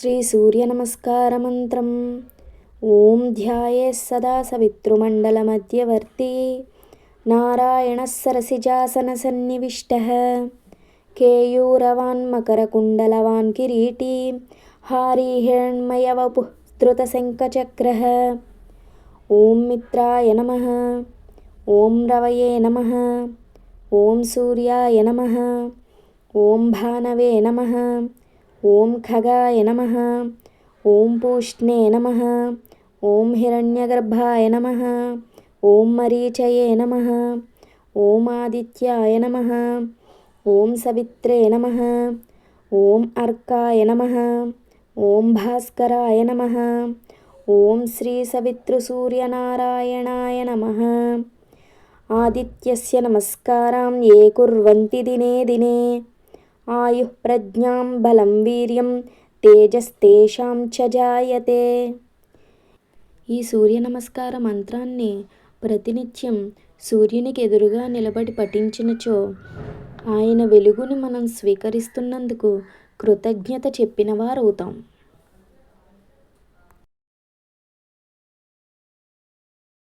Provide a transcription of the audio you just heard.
శ్రీ సూర్య నమస్కార మంత్రం ఓం ధ్యాయే సదా సవితృమండల మధ్యవర్తి నారాయణ సరసిజాసన సన్నివిష్ట కేయూరవాన్ మకరకుండలవాన్ కిరీటీ హారీహిరణ్మయవపు ధృతశంఖచక్ర ఓం మిత్రాయ నమ. ఓం రవయే నమ. ఓం సూర్యాయ నమ. ఓం భానవే నమ. ఓం ఖగాయ నమ. ఓం పూష్ణే నమ. ఓం హిరణ్యగర్భాయ నమ. ఓం మరీచయే నమ. ఓం ఆదిత్యాయ నమ. ఓం సవిత్రే నమ. ఓం అర్కాయ నమ. ఓం భాస్కరాయ నమ. ఓం శ్రీ సవితృసూర్యనారాయణాయ నమ. ఆదిత్యస్య నమస్కారం ఏ కుర్వంతి దినే దినే. ఆయుః ప్రజ్ఞాం బలం వీర్యం తేజస్తేషాం చ జాయతే ఈ సూర్య నమస్కార మంత్రాన్ని ప్రతినిత్యం సూర్యునికి ఎదురుగా నిలబడి పఠించినచో ఆయన వెలుగును మనం స్వీకరిస్తున్నందుకు కృతజ్ఞత చెప్పినవారవుతాం